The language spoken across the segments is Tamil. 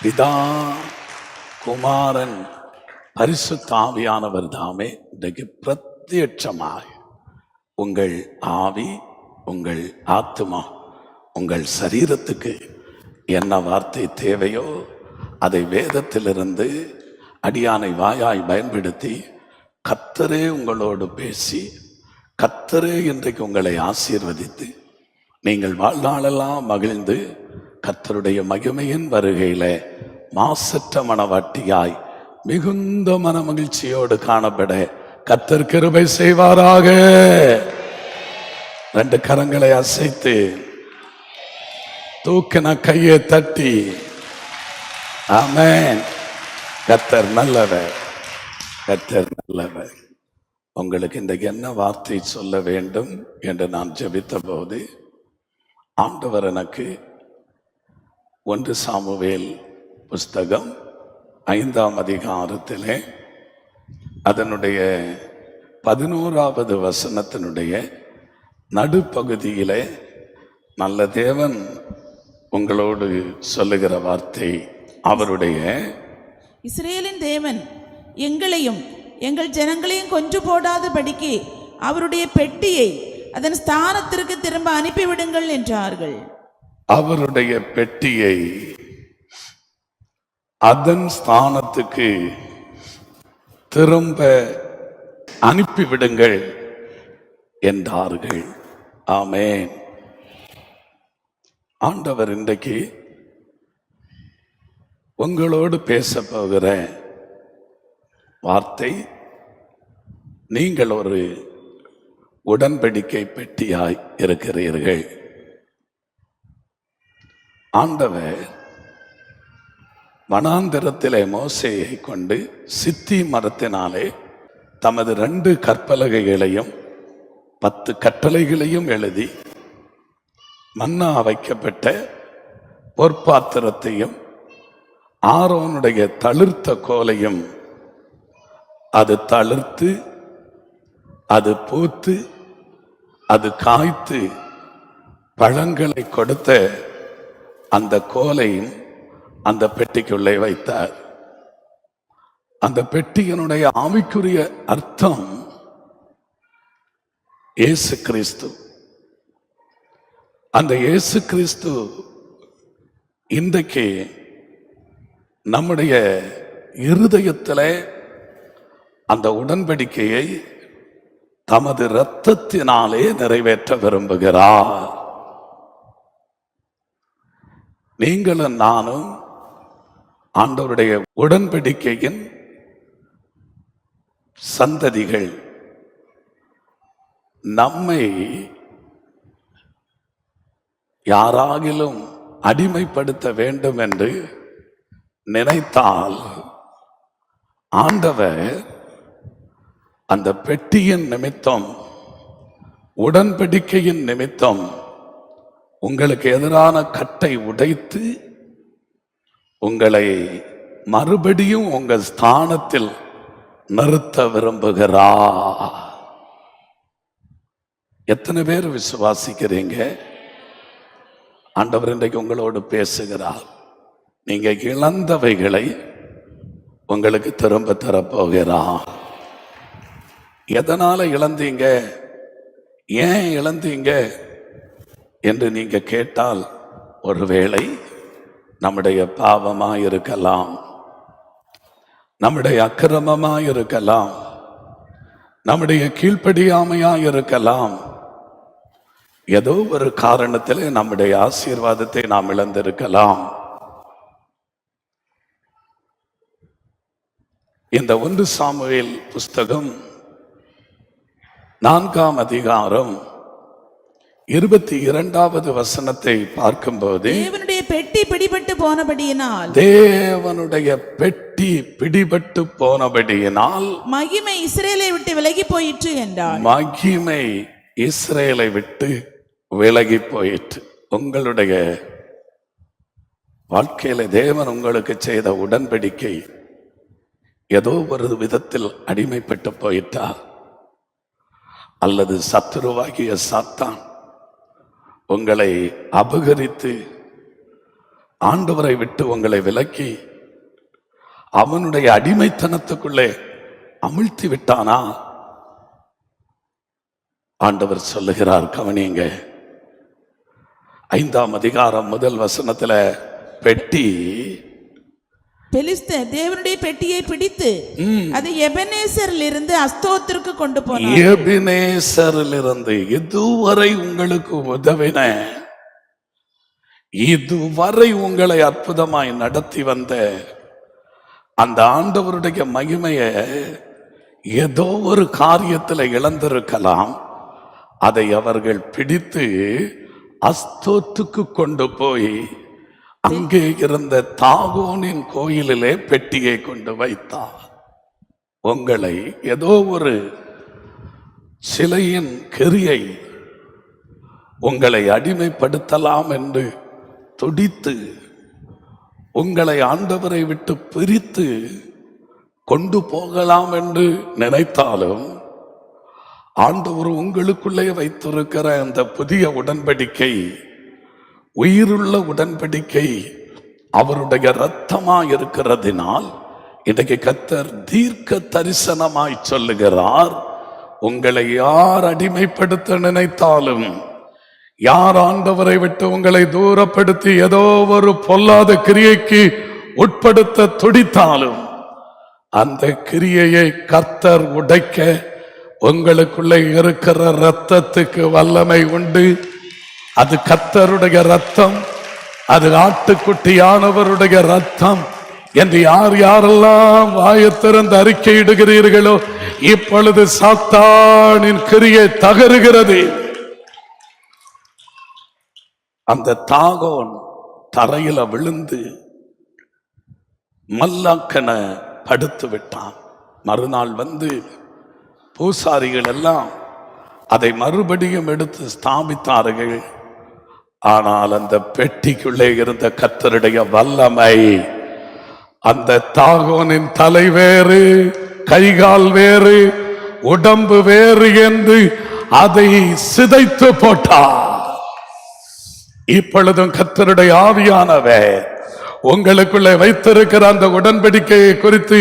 பிதா குமாரன் பரிசுத்தாவியானவர் தாமே இன்றைக்கு பிரத்யட்சமாய் உங்கள் ஆவி உங்கள் ஆத்மா உங்கள் சரீரத்துக்கு என்ன வார்த்தை தேவையோ அதை வேதத்திலிருந்து அடியானை வாயாய் பயன்படுத்தி கத்தரே உங்களோடு பேசி கத்தரே இன்றைக்கு உங்களை ஆசீர்வதித்து நீங்கள் வாழ்நாளெல்லாம் மகிழ்ந்து கத்தருடைய மகிமையின் வருகையில மாசற்ற மனவாட்டியாய் மிகுந்த மன மகிழ்ச்சியோடு காணப்பட கத்தர் கிருபை செய்வாராக. ரெண்டு கரங்களை அசைத்து தூக்கின கையை தட்டி ஆமேன். கத்தர் நல்லவர் கத்தர் நல்லவர். உங்களுக்கு இன்றைக்கு என்ன வார்த்தை சொல்ல வேண்டும் என்று நான் ஜெபித்த போது ஆண்டவர் எனக்கு ஒன்று சாமுவேல் புஸ்தகம் ஐந்தாம் அதிகாரத்திலே அதனுடைய பதினோராவது வசனத்தினுடைய நடுப்பகுதியிலே நல்ல தேவன் உங்களோடு சொல்லுகிற வார்த்தை அவருடைய. இஸ்ரேலின் தேவன் எங்களையும் எங்கள் ஜனங்களையும் கொன்று போடாதபடிக்கு அவருடைய பெட்டியை அதன் ஸ்தானத்திற்கு திரும்ப அனுப்பிவிடுங்கள் என்றார்கள். அவருடைய பெட்டியை அதன் ஸ்தானத்துக்கு திரும்ப அனுப்பிவிடுங்கள் என்றார்கள். ஆமேன். ஆண்டவர் இன்றைக்கு உங்களோடு பேச போகிற வார்த்தை நீங்கள் ஒரு உடன்படிக்கை பெட்டியாய் இருக்கிறீர்கள். ஆண்டவர் வனாந்திரத்திலே மோசையை கொண்டு சித்தி மரத்தினாலே தமது ரெண்டு கற்பலகைகளையும் பத்து கட்டளைகளையும் எழுதி மன்னா வைக்கப்பட்ட பொற்பாத்திரத்தையும் ஆரோனுடைய தளிர்த்த கோலையும் அது தளிர்த்து அது பூத்து அது காய்த்து பழங்களை கொடுத்த அந்த கோலையும் அந்த பெட்டிக்குள்ளே வைத்தார். அந்த பெட்டியினுடைய ஆவிக்குரிய அர்த்தம் இயேசு கிறிஸ்து. அந்த இயேசு கிறிஸ்து இன்றைக்கு நம்முடைய இருதயத்திலே அந்த உடன்படிக்கையை தமது இரத்தத்தினாலே நிறைவேற்ற விரும்புகிறார். நீங்களும் நானும் ஆண்டவருடைய உடன்படிக்கையின் சந்ததிகள். நம்மை யாராகிலும் அடிமைப்படுத்த வேண்டும் என்று நினைத்தால் ஆண்டவர் அந்த பெட்டியின் நிமித்தம் உடன்படிக்கையின் நிமித்தம் உங்களுக்கு எதிரான கட்டை உடைத்து உங்களை மறுபடியும் உங்கள் ஸ்தானத்தில் நிறுத்த விரும்புகிறா எத்தனை பேர் விசுவாசிக்கிறீங்க? ஆண்டவர் இன்றைக்கு உங்களோடு பேசுகிறார். நீங்க இழந்தவைகளை உங்களுக்கு திரும்ப தரப்போகிறார். எதனால இழந்தீங்க? ஏன் இழந்தீங்க? என்று நீங்கள் கேட்டால் ஒருவேளை நம்முடைய பாவமாக இருக்கலாம் நம்முடைய அக்கிரமமாக இருக்கலாம் நம்முடைய கீழ்ப்படியாமையாக இருக்கலாம் ஏதோ ஒரு காரணத்தில் நம்முடைய ஆசீர்வாதத்தை நாம் இழந்திருக்கலாம். இந்த ஒன்று சாமுவேல் புஸ்தகம் நான்காம் அதிகாரம் இருபத்தி இரண்டாவது வசனத்தை பார்க்கும்போது தேவனுடைய பெட்டி பிடிபட்டு போனபடியினால் தேவனுடைய பெட்டி பிடிபட்டு போனபடியினால் மகிமை இஸ்ரேலை விட்டு விலகி போயிற்று என்றார். மகிமை இஸ்ரேலை விட்டு விலகி போயிற்று. உங்களுடைய வாழ்க்கையில தேவன் உங்களுக்கு செய்த உடன்படிக்கை ஏதோ ஒரு விதத்தில் அடிமைப்பட்டு போயிட்டா? அல்லது சத்துருவாகிய சாத்தான் உங்களை அபகரித்து ஆண்டவரை விட்டு உங்களை விலக்கி அவனுடைய அடிமைத்தனத்துக்குள்ளே அமிழ்த்தி விட்டானா? ஆண்டவர் சொல்லுகிறார் கவனிங்க ஐந்தாம் அதிகாரம் முதல் வசனத்துல பெட்டி பெலிஸ்த தேவனுடைய பெட்டியை பிடித்து அதை எபனேசரில் இருந்து அஸ்தோத்திற்கு கொண்டு போனார். எபினேசரிலிருந்து இதுவரை உங்களுக்கு உதவின இதுவரை உங்களை அற்புதமாய் நடத்தி வந்த அந்த ஆண்டவருடைய மகிமையை ஏதோ ஒரு காரியத்தில் இழந்திருக்கலாம். அதை அவர்கள் பிடித்து அஸ்தோத்துக்கு கொண்டு போய் அங்கே இருந்த தாகோனின் கோயிலிலே பெட்டியை கொண்டு வைத்தார். உங்களை ஏதோ ஒரு சிலையின் கெரியை உங்களை அடிமைப்படுத்தலாம் என்று துடித்து உங்களை ஆண்டவரை விட்டு பிரித்து கொண்டு போகலாம் என்று நினைத்தாலும் ஆண்டவர் உங்களுக்குள்ளே வைத்திருக்கிற அந்த புதிய உடன்படிக்கை உயிருள்ள உடன்படிக்கை அவருடைய இரத்தமா இருக்கிறதினால் இன்றைக்கு கத்தர் தீர்க்க தரிசனமாய் சொல்லுகிறார். உங்களை யார் அடிமைப்படுத்த நினைத்தாலும் யார் ஆண்டவரை விட்டு உங்களை தூரப்படுத்தி ஏதோ ஒரு பொல்லாத கிரியைக்கு உட்படுத்த துடித்தாலும் அந்த கிரியையை கர்த்தர் உடைக்க உங்களுக்குள்ளே இருக்கிற ரத்தத்துக்கு வல்லமை உண்டு. அது கத்தருடைய ரத்தம் அது ஆட்டுக்குட்டியானவருடைய ரத்தம் என்று யார் யாரெல்லாம் வாயத்திறந்து அறிக்கையிடுகிறீர்களோ இப்பொழுது சாத்தானின் கிரியை தகருகிறது. அந்த தாகோன் தரையில விழுந்து மல்லாக்கன படுத்து விட்டான். மறுநாள் வந்து பூசாரிகள் எல்லாம் அதை மறுபடியும் எடுத்து ஸ்தாபித்தார்கள். ஆனால் அந்த பெட்டிக்குள்ளே இருந்த கத்தருடைய வல்லமை அந்த தாகோனின் தலை வேறு கைகால் வேறு உடம்பு வேறு என்று அதை சிதைத்து போட்டார். இப்பொழுதும் கத்தருடைய ஆவியானவர் உங்களுக்குள்ளே வைத்திருக்கிற அந்த உடன்படிக்கையை குறித்து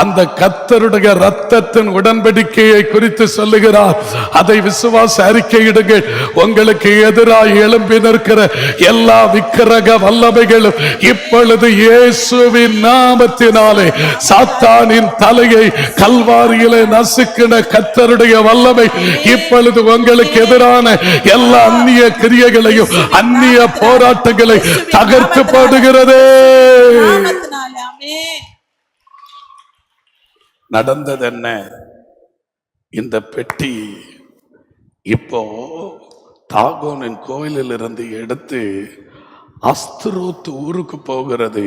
அந்த கத்தருடைய ரத்தத்தின் உடன்படிக்கையை குறித்து சொல்லுகிறார். அதை விசுவாச அறிக்கையிடுங்கள் உங்களுக்கு எதிராக எழும்பி நிற்கிற எல்லா விக்கிரக வல்லமைகளும் இப்பொழுது இயேசுவின் நாமத்தினாலே சாத்தானின் தலையை கல்வாரியிலே நசுக்கின கத்தருடைய வல்லமை இப்பொழுது உங்களுக்கு எதிரான எல்லா அந்நிய கிரியைகளையும் அந்நிய போராட்டங்களை தகர்த்து போடுகிறதே. நாமத்தினாலே நடந்தது என்ன இந்த பெட்டி இப்போ தாகோனின் கோயிலில் இருந்து எடுத்து அஸ்திரோத்து ஊருக்கு போகிறது.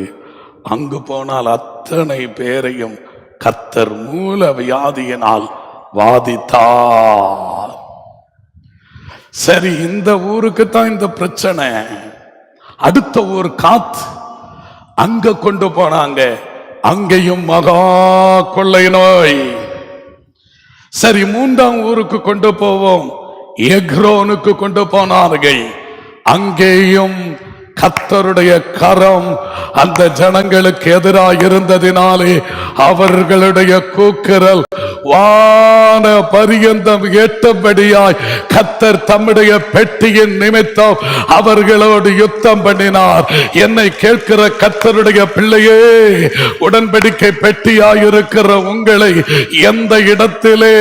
அங்கு போனால் அத்தனை பேரையும் கத்தர் மூல வியாதியினால் வாதித்தார். சரி இந்த ஊருக்கு தான் இந்த பிரச்சனை. அடுத்த ஊர் காத் அங்க கொண்டு போனாங்க. அங்கேயும் மகா கொள்ளை நோய் சரி மூன்றாம் ஊருக்கு கொண்டு போவோம். எக்ரோனுக்கு கொண்டு போனார்கள். அங்கேயும் கத்தருடைய கரம் அந்த ஜனங்களுக்கு எதிராக இருந்ததினாலே அவர்களுடைய கூக்குரல் வான பரியந்தம் எட்டும்படியாய் கத்தர் தம்முடைய பெட்டியின் நிமித்தம் அவர்களோடு யுத்தம் பண்ணினார். என்னை கேட்கிற கத்தருடைய பிள்ளையே உடன்படிக்கை பெட்டியாயிருக்கிற உங்களை எந்த இடத்திலே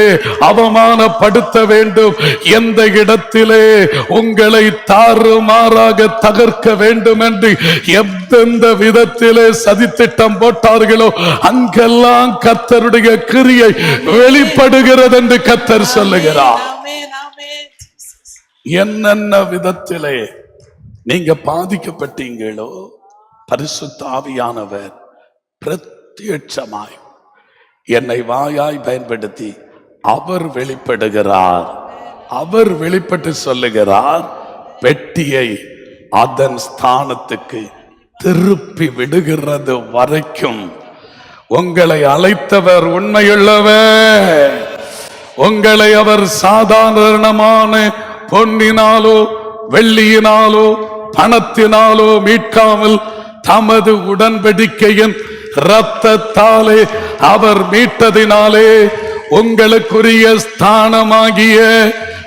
அவமானப்படுத்த வேண்டும்? எந்த இடத்திலே உங்களை தாறுமாறாக தகர்க்க வேண்டும் என்று எந்தெந்த விதத்திலே சதித்திட்டம் போட்டார்களோ அங்கெல்லாம் கத்தருடைய கிரியை வெளிப்படுகிறது என்று கத்தர் சொல்லுகிறார் என்னென்ன விதத்திலே நீங்க பாதிக்கப்பட்டீங்களோ பரிசுத்த ஆவியானவர் பிரத்யட்சமாய் என்னை வாயாய் பயன்படுத்தி அவர் வெளிப்படுகிறார். அவர் வெளிப்பட்டு சொல்லுகிறார் பெட்டியை அதன் ஸ்தானத்துக்கு திருப்பி விடுகிறது வரைக்கும். உங்களை அழைத்தவர் உண்மையுள்ளவர். உங்களை அவர் சாதாரணமான பொன்னினாலோ வெள்ளியினாலோ பணத்தினாலோ மீட்காமல் தமது உடன்படிக்கையின் இரத்தத்தாலே அவர் மீட்டதினாலே உங்களுக்குரிய ஸ்தானமாகிய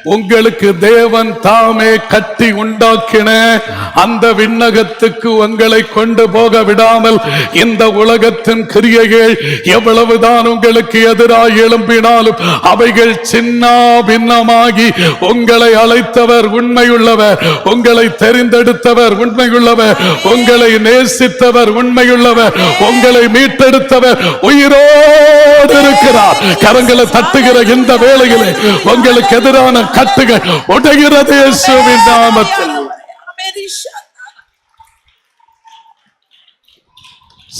உங்களுக்கு தேவன் தாமே கட்டி உண்டாக்கின அந்த விண்ணகத்துக்கு உங்களை கொண்டு போக விடாமல் இந்த உலகத்தின் கிரியைகள் எவ்வளவுதான் உங்களுக்கு எதிராக எழும்பினாலும் அவைகள் சின்ன பின்னமாகி உங்களை அழைத்தவர் உண்மையுள்ளவர் உங்களை தெரிந்தெடுத்தவர் உண்மையுள்ளவர் உங்களை நேசித்தவர் உண்மையுள்ளவர் உங்களை மீட்டெடுத்தவர் உயிரோடு இருக்கிறார். கரங்களை தட்டுகிற இந்த வேளையிலே உங்களுக்கு எதிரான கட்டுகள் உடைகிறது இயேசுவின் நாமத்தில்.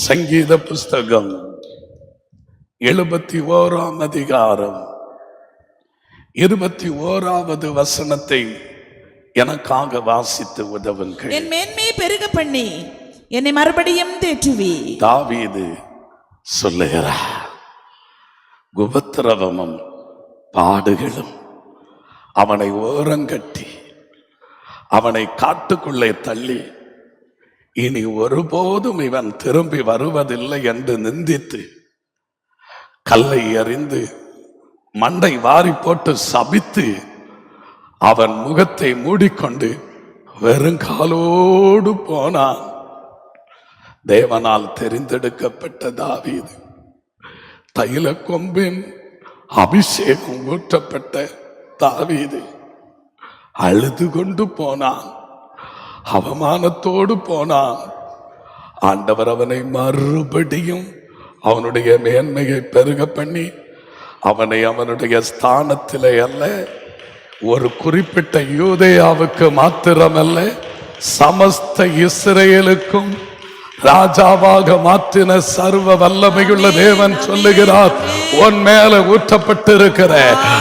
சங்கீத புஸ்தகம் எழுபத்தி ஓராம் அதிகாரம். இருபத்தி ஓராவது வசனத்தை எனக்காக வாசித்து உதவுங்கள். என் மேன்மையை பெருக பண்ணி என்னை மறுபடியும் தேற்றுவி. தாவீது சொல்லுகிறார். உபத்திரவமும் பாடுகளும் அவனை ஓரங்கட்டி அவனை காட்டுக்குள்ளே தள்ளி இனி ஒருபோதும் இவன் திரும்பி வருவதில்லை என்று நிந்தித்து கல்லை எறிந்து மண்டை வாரி போட்டு சபித்து அவன் முகத்தை மூடிக்கொண்டு வெறுங்காலோடு போனான். தேவனால் தெரிந்தெடுக்கப்பட்ட தாவீது தைல கொம்பின் அபிஷேகம் ஊற்றப்பட்ட தாவீது அழுது கொண்டு போனான். அவமானத்தோடு போனான். ஆண்டவர் அவனை மறுபடியும் அவனுடைய மேன்மையை பெருக பண்ணி அவனை அவனுடைய ஸ்தானத்திலே அல்ல ஒரு குறிப்பிட்ட யூதேயாவுக்கு மாத்திரமல்ல சமஸ்த இஸ்ரேலுக்கும் ராஜாவாக மாற்றின சர்வ வல்லமையுள்ள தேவன் சொல்லுகிறார் உன் மேல ஊற்றப்பட்டிருக்கிற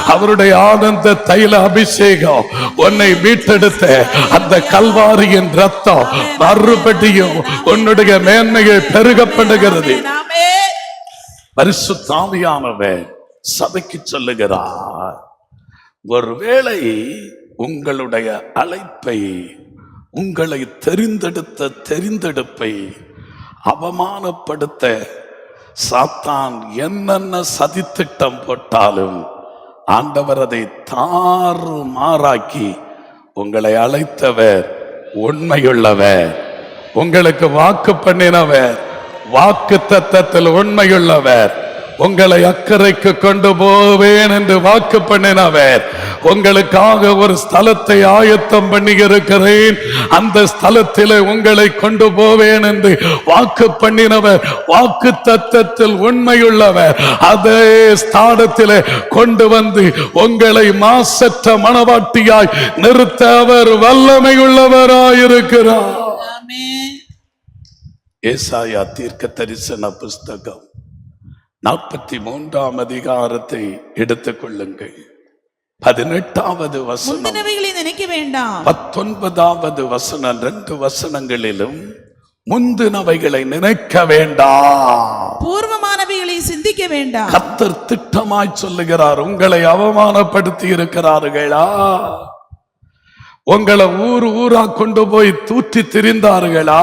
அவருடைய ஆனந்த தைல அபிஷேகம் உன்னை மீட்டெடுத்த அந்த கல்வாரியின் ரத்தம் மறுபடியும் உன்னுடைய மேன்மையை பெருகப்படுகிறது. பரிசு பரிசுத்தாவியானவர் சபைக்கு சொல்லுகிறார் ஒருவேளை உங்களுடைய அழைப்பை உங்களை தெரிந்தெடுத்த தெரிந்தெடுப்பை அவமானப்படுத்த சாத்தான் என்னென்ன சதித்திட்டம் போட்டாலும் ஆண்டவர் அதை தாறு மாறாக்கி உங்களை அழைத்தவர் உண்மையுள்ளவர். உங்களுக்கு வாக்கு பண்ணினவர் வாக்கு தத்தத்தில் உண்மையுள்ளவர். உங்களை அக்கறைக்கு கொண்டு போவேன் என்று வாக்கு பண்ணினவர் உங்களுக்காக ஒரு ஸ்தலத்தை ஆயத்தம் பண்ணி இருக்கிறேன் அந்த ஸ்தலத்திலே உங்களை கொண்டு போவேன் என்று வாக்கு பண்ணினவர் வாக்கு தத்தத்தில் உண்மையுள்ளவர். அதே ஸ்தானத்திலே கொண்டு வந்து உங்களை மாசற்ற மனவாட்டியாய் நிறுத்த அவர் வல்லமையுள்ளவராயிருக்கிறார். ஆமென். ஏசாயா தீர்க்க தரிசன புஸ்தகம். நாற்பத்தி மூன்றாம் அதிகாரத்தை எடுத்துக் கொள்ளுங்கள் பதினெட்டாவது வசனம். நினைக்க வேண்டாம். பத்தொன்பதாவது வசனம் ரெண்டு வசனங்களிலும் முந்தினவைகளை நினைக்க வேண்டாம். பூர்வமானவைகளை சிந்திக்க வேண்டாம். கத்தர் திட்டமாய் சொல்லுகிறார் உங்களை அவமானப்படுத்தி இருக்கிறார்களா? உங்களை ஊர் ஊரா கொண்டு போய் தூற்றி திரிந்தார்களா?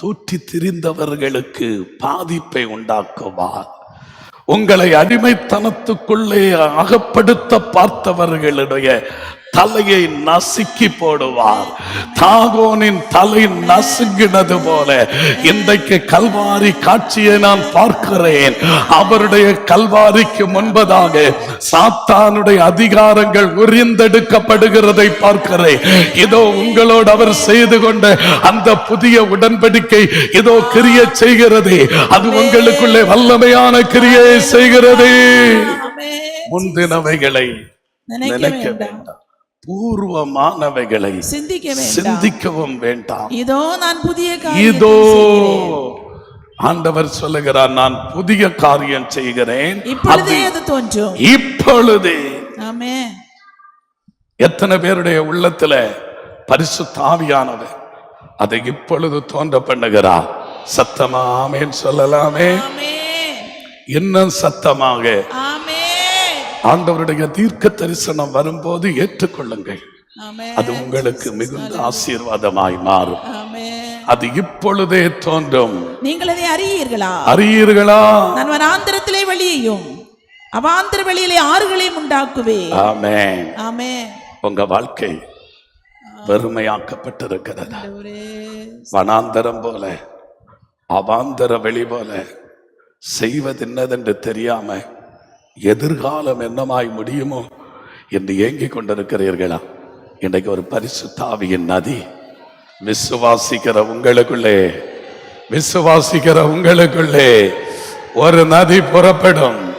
தூற்றி திரிந்தவர்களுக்கு பாதிப்பை உண்டாக்குவார். உங்களை அடிமைத்தனத்துக்குள்ளே அகப்படுத்த பார்த்தவர்களுடைய தலையை நசுக்கி போடுவார். தாகோனின் தலை நசுங்கினது போல இன்றைக்கு கல்வாரி காட்சியை நான் பார்க்கிறேன். அவருடைய கல்வாரிக்கு முன்பதாக சாத்தானுடைய அதிகாரங்கள் உரிந்தெடுக்கப்படுகிறதை பார்க்கிறேன். இதோ உங்களோடு அவர் செய்து கொண்ட அந்த புதிய உடன்படிக்கை இதோ கிரிய செய்கிறது. அது உங்களுக்குள்ளே வல்லமையான கிரியை செய்கிறது. ஆமென். முந்தினவைகளை நினைக்க வேண்டாம். பூர்வமானவைகளை சிந்திக்க சிந்திக்கவும் வேண்டாம். இதோ நான் புதிய இதோ ஆண்டவர் சொல்லுகிறார் நான் புதிய காரியம் செய்கிறேன். தோன்றும். இப்பொழுதே எத்தனை பேருடைய உள்ளத்துல பரிசுத்த ஆவியானவர் அதை இப்பொழுது தோன்ற பண்ணுகிறார். சத்தமா ஆமேன் சொல்லலாமே. இன்னும் சத்தமாக ஆண்டவருடைய தீர்க்க தரிசனம் வரும்போது ஏற்றுக்கொள்ளுங்கள். அது உங்களுக்கு மிகுந்த ஆசீர்வாதமாய் மாறும். அது இப்பொழுதே தோன்றும். நீங்கள் அதை அறியீர்களா? அறியீர்களா? நான் வனாந்திரத்திலே வெளியையும் அவாந்திர வெளியிலே ஆறுகளையும் உண்டாக்குவேன். ஆமென். ஆமே உங்க வாழ்க்கை வெறுமையாக்கப்பட்டிருக்கிறது. வனாந்தரம் போல அவாந்தர வெளி போல செய்வது என்னதென்று தெரியாம எதிர்காலம் என்னமாய் முடியுமோ என்று ஏங்கிக் கொண்டிருக்கிறீர்களா? இன்றைக்கு ஒரு பரிசுத்தாவியின் நதி. விசுவாசிக்கிற உங்களுக்குள்ளே விசுவாசிக்கிற உங்களுக்குள்ளே ஒரு நதி புறப்படும்.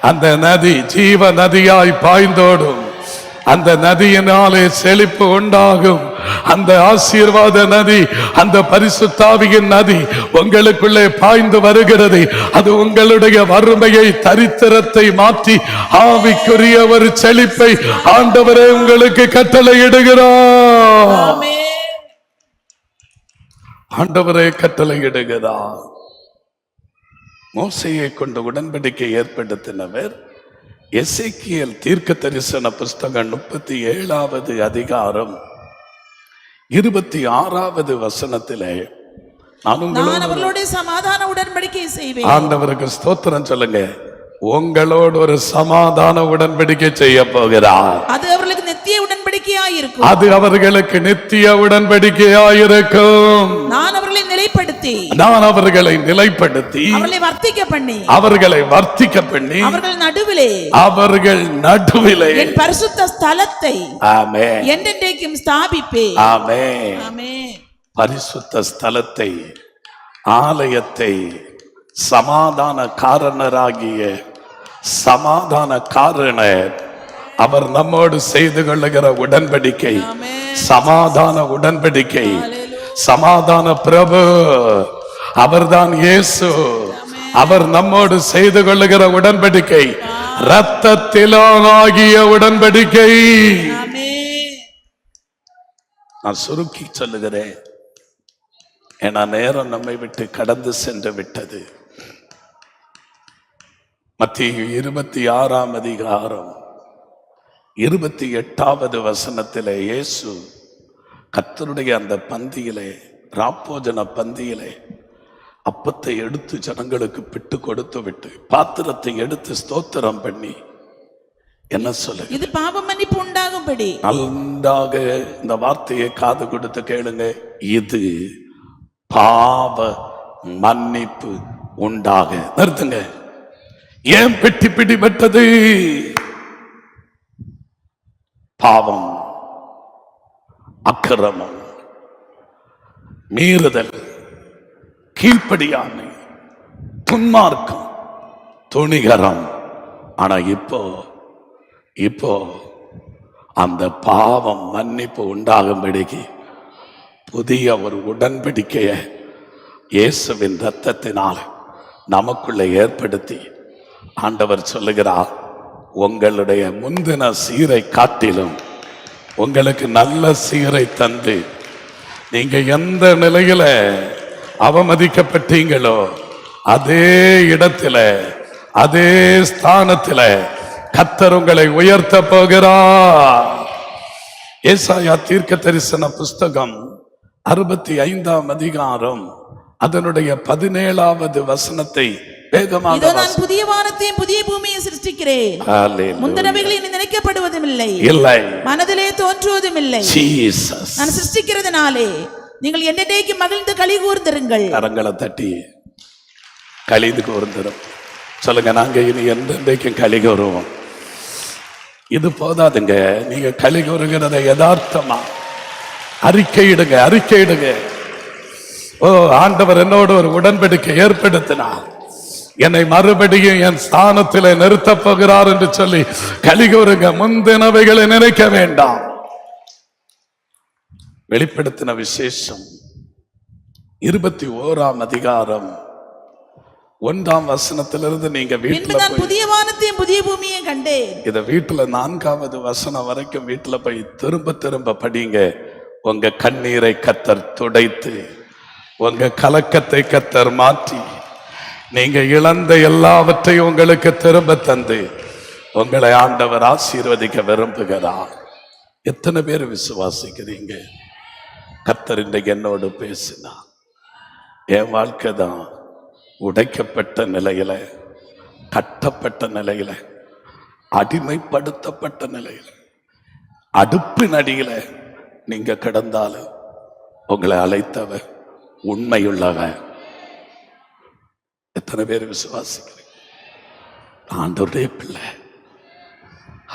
அந்த நதி ஜீவ நதியாய் பாய்ந்தோடும். அந்த நதியினாலே செழிப்பு உண்டாகும். அந்த ஆசீர்வாத நதி அந்த பரிசுத்தாவியின் நதி உங்களுக்குள்ளே பாய்ந்து வருகிறது. அது உங்களுடைய வறுமையை தரித்திரத்தை மாற்றி ஆவிக்குரிய ஒரு செழிப்பை ஆண்டவரே உங்களுக்கு கட்டளையிடுகிறார். ஆமே ஆண்டவரே கட்டளையிடுகிறார். மோசையை கொண்டு உடன்படிக்கை ஏற்படுத்தினவர் எசேக்கியேல் தீர்க்க தரிசன புஸ்தகம் முப்பத்தி ஏழாவது அதிகாரம் இருபத்தி ஆறாவது வசனத்திலே நான் அவர்களோட சமாதான உடன்படிக்கை செய்வேன். ஆண்டவருக்கு ஸ்தோத்திரம் சொல்லுங்க. உங்களோடு ஒரு சமாதான உடன்படிக்கை செய்ய போகிறார். அது அவர்களுக்கு நித்திய உடன்படிக்கையாயிருக்கும். அது அவர்களுக்கு நித்திய உடன்படிக்கையாயிருக்கும். நான் அவர்களை நிலைப்படுத்தி. நான் அவர்களை நிலைப்படுத்தி. அவர்களை வர்த்திக்க பண்ணி. அவர்களை வர்த்திக்க பண்ணி. அவர்கள் நடுவிலே. அவர்கள் நடுவிலே. என் பரிசுத்த ஸ்தலத்தை ஆமே என்றென்றைக்கும் ஸ்தாபிப்பே ஆமே ஆமே பரிசுத்த ஸ்தலத்தை ஆலயத்தை சமாதான காரணராகிய சமாதான காரணர் அவர் நம்மோடு செய்து கொள்ளுகிற உடன்படிக்கை. சமாதான உடன்படிக்கை. சமாதான பிரபு. அவர்தான் இயேசு. அவர் நம்மோடு செய்து கொள்ளுகிற உடன்படிக்கை. இரத்தத்திலாகிய உடன்படிக்கை. நான் சுருக்கி சொல்லுகிறேன். ஏன்னா நேரம் நம்மை விட்டு கடந்து சென்று விட்டது. மத்திய இருபத்தி ஆறாம் அதிகாரம். இருபத்தி எட்டாவது வசனத்திலே இயேசு கர்த்தருடைய அந்த பந்தியிலே ராப்போஜன பந்தியிலே அப்பத்தை எடுத்து ஜனங்களுக்கு பிட்டு கொடுத்து விட்டு பாத்திரத்தை எடுத்து ஸ்தோத்திரம் பண்ணி என்ன சொல்லு இது பாவ மன்னிப்பு உண்டாகும்படி. நன்றாக இந்த வார்த்தையை காது கொடுத்து கேளுங்க. இது பாவ மன்னிப்பு உண்டாக. நிறுத்துங்க. ஏன் பெட்டி பிடிபட்டது? பாவம் அக்கிரமம் மீறுதல் கீழ்ப்படியாமை துன்மார்க்கம் துணிகரம். ஆனா இப்போ இப்போ அந்த பாவம் மன்னிப்பு உண்டாகும்படிக்கு புதிய ஒரு உடன்படிக்கையை இயேசுவின் ரத்தத்தினால் நமக்குள்ள ஏற்படுத்தி ஆண்டவர் சொல்லுகிறார். உங்களுடைய முந்தின சீரை காட்டிலும் உங்களுக்கு நல்ல சீரை தந்து நீங்க எந்த நிலையில அவமதிக்கப்பட்டீங்களோ அதே இடத்துல அதே ஸ்தானத்தில் கத்தர் உங்களை உயர்த்த போகிறார். ஏசாயா தீர்க்க தரிசன புஸ்தகம் அறுபத்தி ஐந்தாம் அதிகாரம் அதனுடைய பதினேழாவது வசனத்தை வேகமாக இதோ நான் புதிய வானத்தையும் புதிய பூமியையும் சிருஷ்டிக்கிறேன். முந்தினவைகள் இனி நினைக்கப்படுவதும் இல்லை இல்லை. மனதிலே தோன்றுவதும் இல்லை ஜீசஸ் நான் சிருஷ்டிக்கிறதுனாலே நீங்கள் என்னென்னைக்கு மகிழ்ந்து களி கூர்ந்திருங்கள். கரங்களை தட்டி கழிது கூர்ந்துடும் சொல்லுங்க நாங்க இனி எந்தெந்தைக்கும் களி கூறுவோம். இது போதாதுங்க. நீங்க களி கூறுகிறத யதார்த்தமா அறிக்கையிடுங்க அறிக்கையிடுங்க. ஓ ஆண்டவர் என்னோடு ஒரு உடன்படிக்கை ஏற்படுத்தினார். என்னை மறுபடியும் என் ஸ்தானத்திலே நிறுத்தப் போகிறார் என்று சொல்லி களி கூறுங்க முந்தினவைகளை நினைக்க வேண்டாம். வெளிப்படுத்தின விசேஷம். இருபத்தி ஓராம் அதிகாரம். ஒன்றாம் வசனத்திலிருந்து நீங்க வீட்டுல புதிய வானத்தையும் புதிய பூமியையும் கண்டேன். இத வீட்டுல நான்காவது வசனம் வரைக்கும் வீட்டுல போய் திரும்ப திரும்ப படிங்க. உங்க கண்ணீரை கத்தர் துடைத்து உங்க கலக்கத்தை கத்தர் மாற்றி. நீங்க இழந்த எல்லாவற்றையும் உங்களுக்கு திரும்ப தந்து உங்களை ஆண்டவர் ஆசீர்வதிக்க விரும்புகிறார். எத்தனை பேர் விசுவாசிக்கிறீங்க? கத்தர் இன்றைக்கு என்னோடு பேசினார். என் வாழ்க்கை தான் உடைக்கப்பட்ட நிலையில கட்டப்பட்ட நிலையில அடிமைப்படுத்தப்பட்ட நிலையில அடுப்பின் அடியில நீங்க கிடந்தாலும் உங்களை அழைத்தவன் உண்மையுள்ளவன் எத்தனை பேர் விசுவாசிக்கிறீங்க? ஆண்டவருடைய பிள்ளை.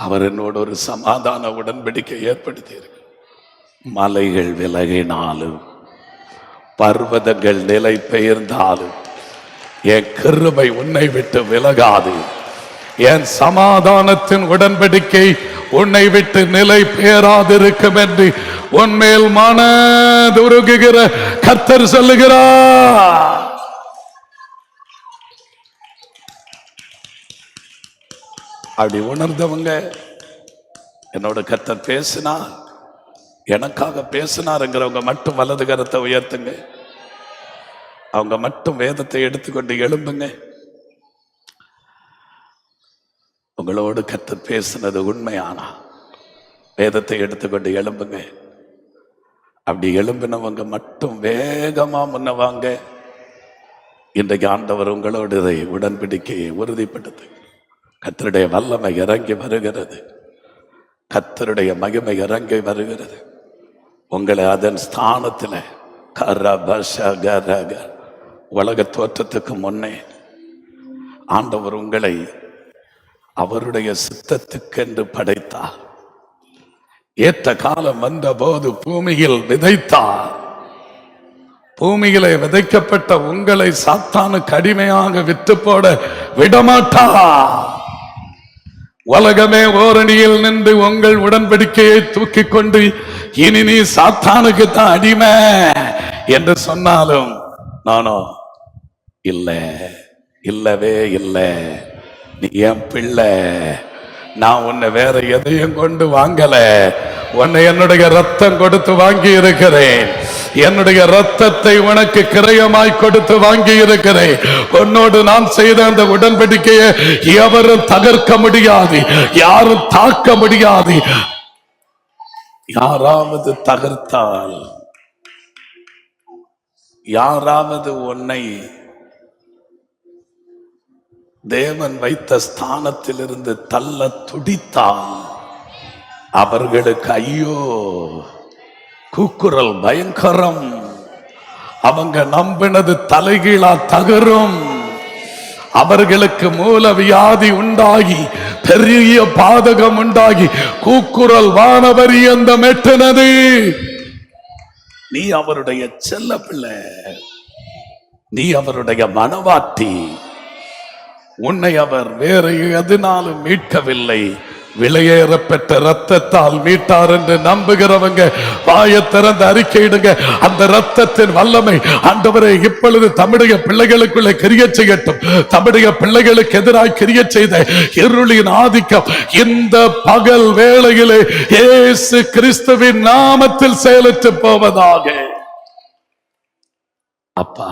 அவர் என்னோட ஒரு சமாதான உடன்படிக்கை ஏற்படுத்தி இருக்கு மலைகள் விலகினாலும் பர்வதங்கள் நிலை பெயர்ந்தாலும் என் கருமை உன்னை விட்டு விலகாது. என் சமாதானத்தின் உடன்படிக்கை உன்னை விட்டு நிலை பெயராதிருக்கும் என்று உன்மேல் மனதுருகுகிற கத்தர் சொல்லுகிறார். அப்படி உணர்ந்தவங்க என்னோட கர்த்தர் பேசினா எனக்காக பேசினாருங்கிறவங்க மட்டும் வலது கரத்தை உயர்த்துங்க. அவங்க மட்டும் வேதத்தை எடுத்துக்கொண்டு எழும்புங்க. உங்களோடு கத்து பேசினது உண்மையானா? வேதத்தை எடுத்துக்கொண்டு எழும்புங்க. அப்படி எழும்பினவங்க மட்டும் வேகமா முன்னவாங்க. இன்றைக்கு ஆண்டவர் உங்களோடு இதை உடன்பிடிக்கையை உறுதிப்படுத்து கத்தருடைய வல்லமை இறங்கி வருகிறது. கத்தருடைய மகிமை இறங்கி வருகிறது. உங்களை அதன் ஸ்தானத்தில் உலக தோற்றத்துக்கு முன்னே ஆண்டவர் உங்களை அவருடைய சித்தத்துக்கென்று படைத்தார். ஏற்ற காலம் வந்தபோது பூமியில் விதைத்தார். பூமியிலே விதைக்கப்பட்ட உங்களை சாத்தானுக்கு அடிமையாக விட்டு போட விடமாட்டார். உலகமே ஓரணியில் நின்று உங்கள் உடன்படிக்கையை தூக்கி கொண்டு இனி நீ சாத்தானுக்கு தான் அடிமை என்று சொன்னாலும் நானோ இல்லை இல்லவே இல்லை. நீ என் பிள்ளை. நான் உன்னை வேற எதையும் கொண்டு வாங்கல. உன்னை என்னுடைய ரத்தம் கொடுத்து வாங்கி இருக்கிறேன் என்னுடைய ரத்தத்தை உனக்கு கிரயமாய் கொடுத்து வாங்கி இருக்கிறேன் உன்னோடு நான் செய்த அந்த உடன்படிக்கையை எவரும் தகர்க்க முடியாது யாரும் தாக்க முடியாது. யாராவது தகர்த்தால் யாராவது உன்னை தேவன் வைத்த ஸ்தானத்திலிருந்து தள்ள துடித்தால் அவர்களுக்கு ஐயோ கூக்குரல் பயங்கரம். அவங்க நம்பினது தலைகீழா தகரும். அவர்களுக்கு மூல வியாதி உண்டாகி பெரிய பாதகம் உண்டாகி கூக்குரல் வானவரி அந்த மெட்டினது நீ அவருடைய செல்ல பிள்ளை. நீ அவருடைய மனவாட்டி உன்னை அவர் வேறு எதனாலும் மீட்கவில்லை. விலையேற பெற்ற ரத்தத்தால் மீட்டார் என்று நம்புகிறவங்க வாய திறந்து அறிக்கையிடுங்க. அந்த ரத்தத்தின் வல்லமை ஆண்டவரை இப்பொழுது தமிழக பிள்ளைகளுக்குள்ளே கிரிய செய்யட்டும். தமிழக பிள்ளைகளுக்கு எதிராக கிரிய செய்த இருளின் ஆதிக்கம் இந்த பகல் வேளையிலே இயேசு கிறிஸ்துவின் நாமத்தில் செயலற்று போவதாக. அப்பா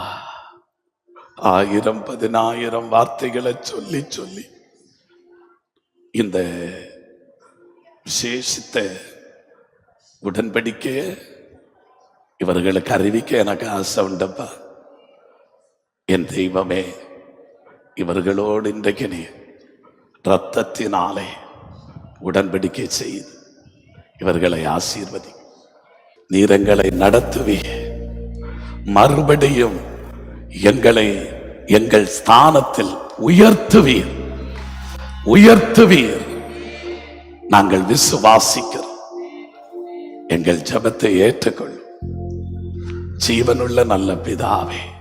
ஆயிரம் பதினாயிரம் வார்த்தைகளை சொல்லி சொல்லி. இந்த விசேஷித்த உடன்படிக்கைய இவர்களுக்கு அறிவிக்க எனக்கு ஆசை உண்டப்பா. என் தெய்வமே இவர்களோடு இன்றைக்கு நீ ரத்தத்தினாலே உடன்படிக்கை செய்து இவர்களை ஆசீர்வதி. நீரங்களை நடத்துவி மறுபடியும் எங்களை எங்கள் ஸ்தானத்தில் உயர்த்துவீர். உயர்த்துவீர். நாங்கள் விசுவாசிக்கிறோம். எங்கள் ஜெபத்தை ஏற்றுக்கொள்ளும். ஜீவனுள்ள நல்ல பிதாவே